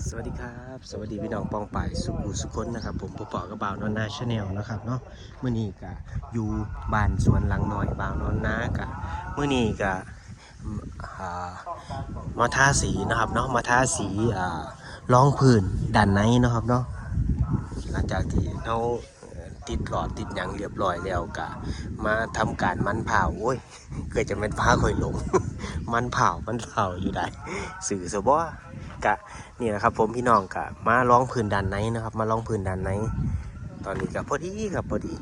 สวัสดีครับ สวัสดีพี่น้องปองป่ายสุขุสุคนนะครับ ผมปอปอกระบาวนอนนาชาแนลนะครับเนาะเมื่อนี้กะอยู่บ้านสวนหลังหน่อยบ่าวนอนนากะเมื่อนี้กะมาทาสีนะครับเนาะมาทาสีอ่ารองพื้นด้านในนะครับเนาะหลังจากที่เราติดหลอดติดหยังเรียบร้อยแล้วกะมาทำการมันเผาโอ้ยเกิดจะเป็นผ้าคอยหลง มันเผามันเผาอยู่ได้สื่อสบ กะนี่แหละครับ ผมพี่น้องกะมาร้องพื้นด้านในนะครับ มาร้องพื้นด้านในตอนนี้กับพอดีครับพอดี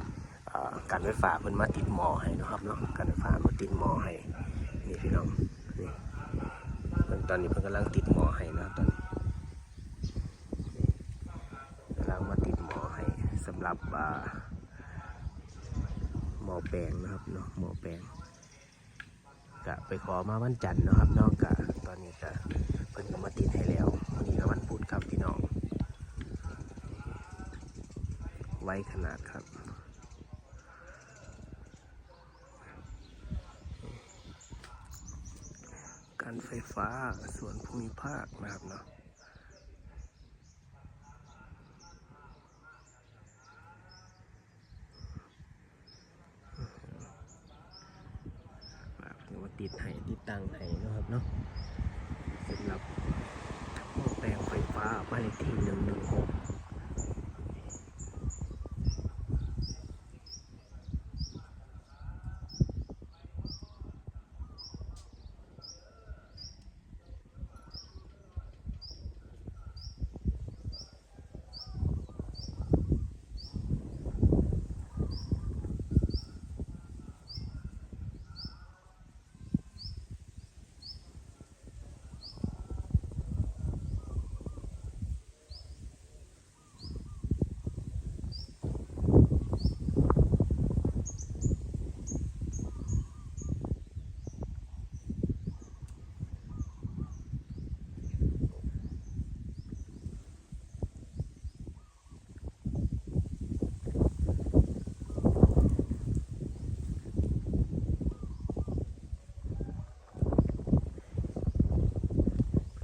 อการไฟฟ้าเพิ่นมาติดหมอให้นะครับเนาะการไฟฟ้ามาติดหมอให้นี่พี่น้องนี่ตอนนี้เพิ่นกำลังติดหมอให้นะตอนนี้กำลังมาติดหมอให้สำหรับอ่าหมอแปลงนะครับเนาะหมอแปลงกะไปขอมาวันจันทร์นะครับเนาะกะตอนนี้กะ พิ่นก็มาติดให้แล้ววันนี้ก็วันพุธครับพี่น้อง ไว้ขนาดครับการไฟฟ้าส่วนภูมิภาคนะครับเนาะมาติดให้ติดตั้งให้นะครับเนาะ สำหรับหม้อแปลงไฟฟ้าบ้านเลขที่หนึ่งหนึ่งหก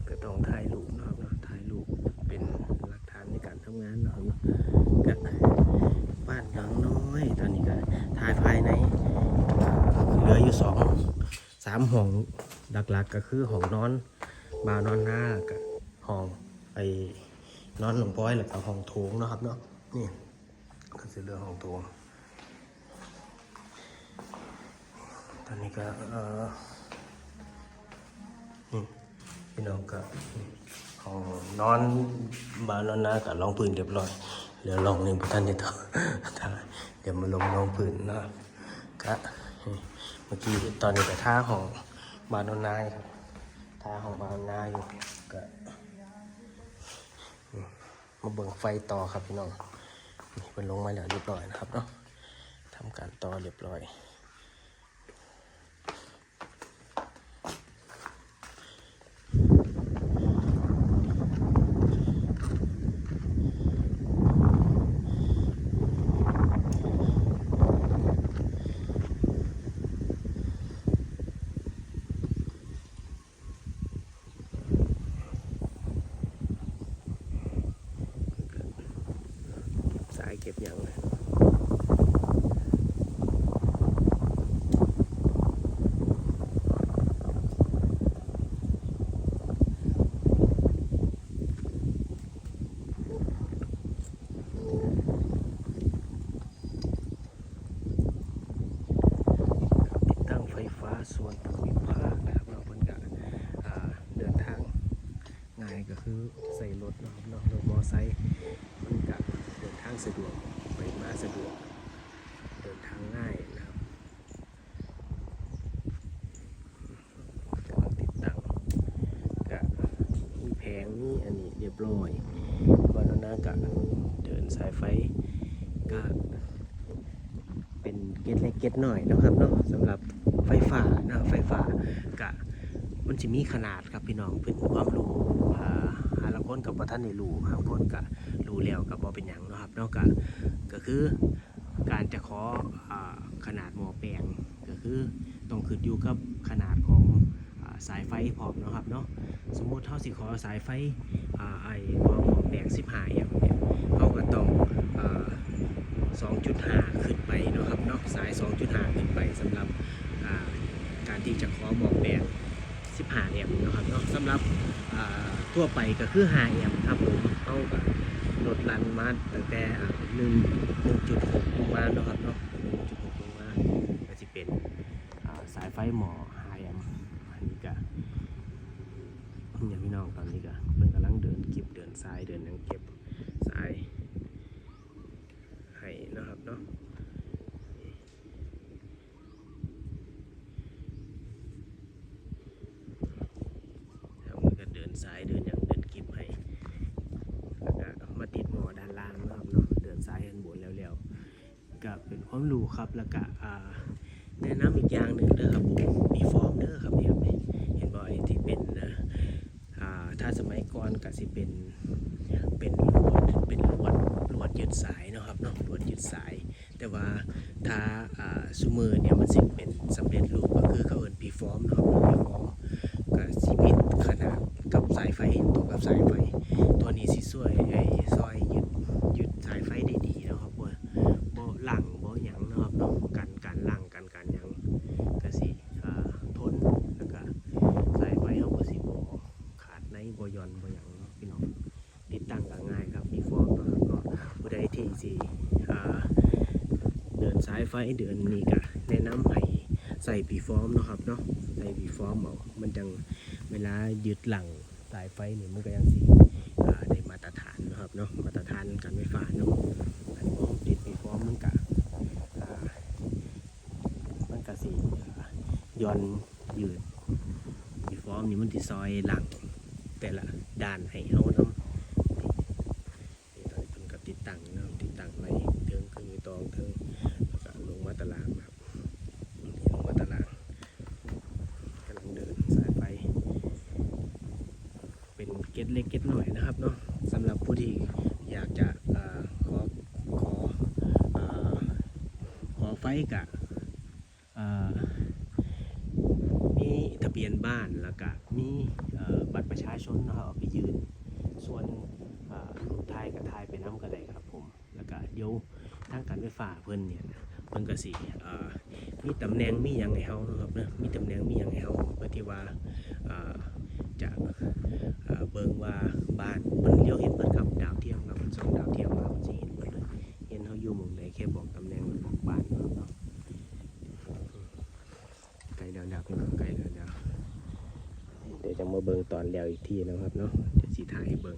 ก็ต้องถ่ายรูปนะครับเนาะถ่ายรูปเป็นหลักฐานในการทำงานนะครับเนาะก็บ้านหลังน้อยตอนนี้ก็ถ่ายภายในเหลืออยู่สอง ห้องหลักๆก็คือห้องนอนบาวนอนหน้ากับห้องไอ้นอนหลวงป้อยแล้วก็ห้องโถงนะครับเนาะนี่ก็คือเรื่องห้องโถงตอนนี้ก็เออนี่พี่น้องก็ห้องนอนบานนอนหน้ากับรองพื้นเรียบร้อยเหลือรองหนึ่งพระท่านจะต่อเดี๋ยวมาลงรองพื้นนะก็ เมื่อกี้ตอนนี้แต่ท่าของบานนอนนายครับท่าของบานนอนนาอยู่ก็มาเบิ่งไฟต่อครับพี่น้องนี่เป็นลงมาแล้วเรียบร้อยนะครับเนาะทำการต่อเรียบร้อยายเก็บอย่างเลยติดตั้งไฟฟ้าส่วนภูมิภาคนะครับเราเพิ่นก็อ่าเดินทางง่ายก็คือใส่รถนะครับเนาะรถมอไซค์ มันก็เดินทาง สะดวกไปมาสะดวก เดินทางง่ายนะครับกำลังติดตั้งก็มีแผงมีอันนี้เรียบร้อยวันนั้นก็เดินสายไฟก็เป็นเก็ตเล็กเก็ตหน่อยนะครับเนาะสำหรับไฟฟ้านะไฟฟ้าก็มันจะมีขนาดครับพี่น้องเป็นความรู้อ่า หาละคนกับว่าท่านในรู้หาคนกับรู้แล้วกับบอเป็นอย่างนะครับนอกจากก็คือการจะขออขนาดหมอแปลงก็คือต้องขึ้นอยู่กับขนาดของอสายไฟพร้อมนะครับเนาะสมมุติเท่าสิขอสายไฟอไอ้ขอหมอกแดงสิบห้าแอมป์เนี่ยเขาก็ต้องอ่า2.5ขึ้นไปนะครับเนาะสาย2.5ขึ้นไปสำหรับการที่จะขอหมอกแดง15แอมป์เนะครับเนาะสำหรับ ทั่วไปก็คือ5แอมป์ครับผมเอากับลดลันมาตั้งแต่อ่า1 1.6ลงมาเนาะครับเนาะ1.6ลงมาก็จะเป็นสายไฟหมอ5แอมป์อันนี้ก็อย่างพี่น้องตอนนี้ก็เพิ่นกำลังเดินเก็บเดินทรายเดินหยังเก็บทรายให้นะครับเนาะ แล้ว มันก็เดินซ้ายเดินอย่างเดินกิบให้แล้วก็มาติดหมอด้านล่างนะครับเนาะเดินซ้ายเห็นบนแล้วๆก็เป็นความรู้ครับแล้วก็แนะนำอีกอย่างหนึ่งเด้อครับผมมีฟอร์มเด้อครับเนี่ยเห็นบ่อยที่เป็นนะถ้าสมัยก่อนก็สิเป็นเป็นลวดเป็นลวดลวดยึดสายนะครับเนาะลวดยึดสาย แต่ว่าถ้าซูมือเนี่ยมันสิเป็นสำเร็จรูปก็คือเขาเอิ้นพีฟอร์มเนาะพีฟอร์มก็สิมีขนาด กับสายไฟตรงกับสายไฟ ตัวนี้สิช่วยไอ้ซอยยึดยึดสายไฟได้ดีนะครับบ่บ่หลังบ่หยังนะครับเนาะกันการหลังกันการหยังก็สิอ่าทนแล้วก็สายไฟเฮาก็สิบ่ขาดในบ่ย่อนบ่หยังเนาะพี่น้องติดตั้งก็ง่ายครับมีฟอร์มนะครับเนาะผู้ใดที่สิอ่าเดินสายไฟเดินนี่ก็แนะนำให้ใส่ปีฟอร์มนะครับเนาะใส่วีฟอร์มเอามันจัง เวลายึดหลังสายไฟนี่มันก็ยังสิอ่าได้มาตรฐานนะครับเนาะมาตรฐานการไฟฟ้าเนาะอันนี้ผมติดมีฟอร์มมันกะมันกะสี่ย้อนยืดมีฟอร์มนี่มันติดซอยหลังแต่ละด้านให้เฮาเนาะนี่ตอนนี้เพิ่นก็ติดตั้งเนาะติดตั้งไว้เทิงคือตองเทิงแล้วก็ลงมาตารางครับนี่ลงมาตาราง กำลังเดินสายไฟ เป็นเล็กเก็ตหน่อยนะครับเนาะสำหรับผู้ที่อยากจะอขอขออขอไฟกะเอ่อมีทะเบียนบ้านแล้วก็มีบัตรประชาชนนะครับเอาไปยืน ส่วนรูปถ่ายกับถ่ายไปน้ำก็ไดครับผม แล้วก็เดี๋ยวทางการไฟฟ้าเพิ่นเนี่ยเพิ่นก็สิมีตำแหน่งมีอย่างให้เฮานะครับเนะมีตำแหน่งมีอย่างให้เฮาเพื่อที่ว่าอ่าจะ เบิ่งว่าบ้านมันเลี้ยวเห็นเปิดครับดาวเทียมครับสองดาวเทียมมามับจะเห็นเปิดเลยเห็นเขาอยู่มุงใดแค่บอกตำแหน่งบอกบ้านครับเนาะไกลดาวดาวพี่น้องไกลแล้วดาวเดี๋ยวจะมาเบิ่งตอนแล้วอีกทีนะครับเนาะเดี๋ยวสีถ่ายให้เบิ่ง